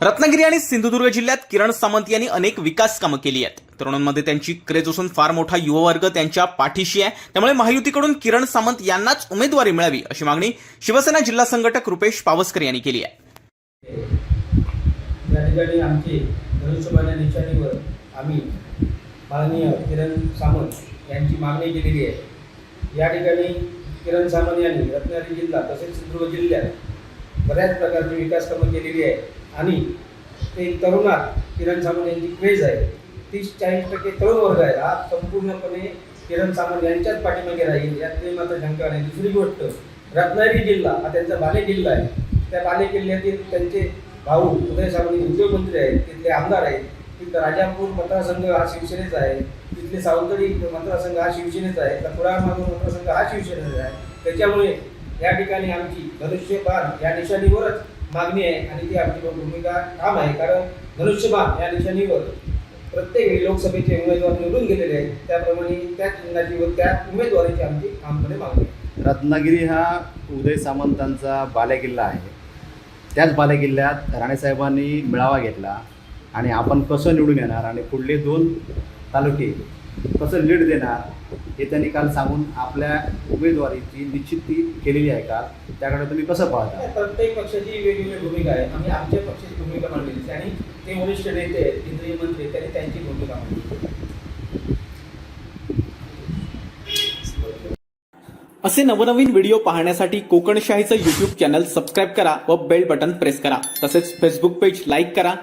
रत्नागिरी आणि सिंधुदुर्ग जिल्ह्यात किरण सामंत यांनी अनेक विकास कामं केली आहेत. तरुणांमध्ये त्यांची क्रेज असून फार मोठा युववर्ग त्यांच्या पाठीशी आहे. त्यामुळे महायुतीकडून किरण सामंत यांनाच उमेदवारी मिळावी अशी मागणी शिवसेना जिल्हा संघटक रुपेश पावसकर यांनी केली आहे. या ठिकाणी निशाणीवर आम्ही माननीय किरण सामंत यांची मागणी केलेली आहे. या ठिकाणी किरण सामंत यांनी रत्नागिरी जिल्हा तसेच सिंधुदुर्ग जिल्ह्यात बऱ्याच प्रकारची विकास कामं केलेली आहे आणि ते तरुणात किरण सामंत यांची क्रेज आहे. तीस चाळीस टक्के तरुण वर्ग आहे. हा संपूर्णपणे किरण सामंत यांच्याच पाठीमागे राहील. यात काही मात्र शंका नाही दुसरी गोष्ट रत्नागिरी जिल्हा हा त्यांचा बाले किल्ला आहे. त्या बाले किल्ल्यातील त्यांचे भाऊ उदय सावंत उद्योगमंत्री आहेत. तिथले आमदार आहेत. तिथं राजापूर मतदारसंघ हा शिवसेनेचा आहे. तिथले सावंतवाडी मतदारसंघ हा शिवसेनेचा आहे. कपडा मागून मतदारसंघ हा शिवसेनेचा आहे. त्याच्यामुळे या ठिकाणी आमची धनुष्यबाण या निशाणीवरच मागणी आहे आणि ती आपली भूमिका ठाम आहे. कारण धनुष्यबाण या निशाणीवर प्रत्येक वेळी लोकसभेचे उमेदवार निवडून गेलेले आहेत. त्याप्रमाणे त्या चिन्हाची व त्या उमेदवारीची आमची ठामपणे मागणी आहे. रत्नागिरी हा उदय सामंतांचा बालेकिल्ला आहे. त्याच बालेकिल्ल्यात राणेसाहेबांनी मेळावा घेतला आणि आपण कसं निवडून येणार आणि पुढले दोन तालुके कसं लीड देणार हे त्यांनी काल सांगून आपल्या उमेदवारीची निश्चिती केलेली आहे का त्याकडे तुम्ही कसं पाहता? प्रत्येक पक्षाची वेगवेगळी भूमिका आहे. आम्ही आमच्या पक्षाची भूमिका मांडलेली आणि ते वरिष्ठ नेते आहेत केंद्रीय मंत्री त्यांनी त्यांची भूमिका मांडली. असे नवनवीन व्हिडिओ पाहण्यासाठी कोकणशाहीचं युट्यूब चॅनल सबस्क्राईब करा व बेल बटन प्रेस करा. तसेच फेसबुक पेज लाईक करा.